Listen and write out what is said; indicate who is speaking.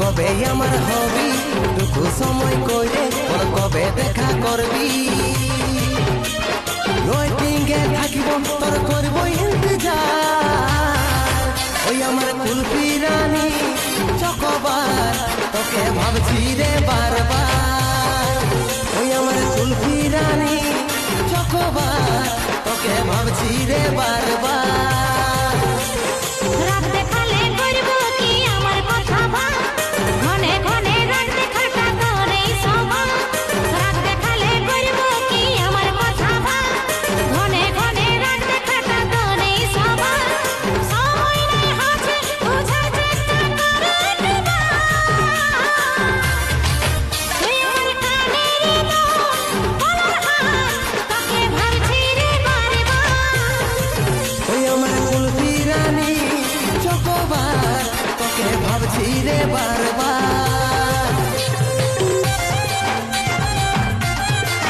Speaker 1: কবে আমার হবি? দুঃখ সময় কইরে তোর কবে দেখা করবি? ওয়েটিংয়ে থাকিব, তোর করব ওই আমার কুলফি রানী, চকবার, তোকে ভাবছি রে বারবার। ওই আমার কুলফি রানী, চকবার, তোকে ভাবছি রে বারবার।
Speaker 2: আমার
Speaker 1: কুলফি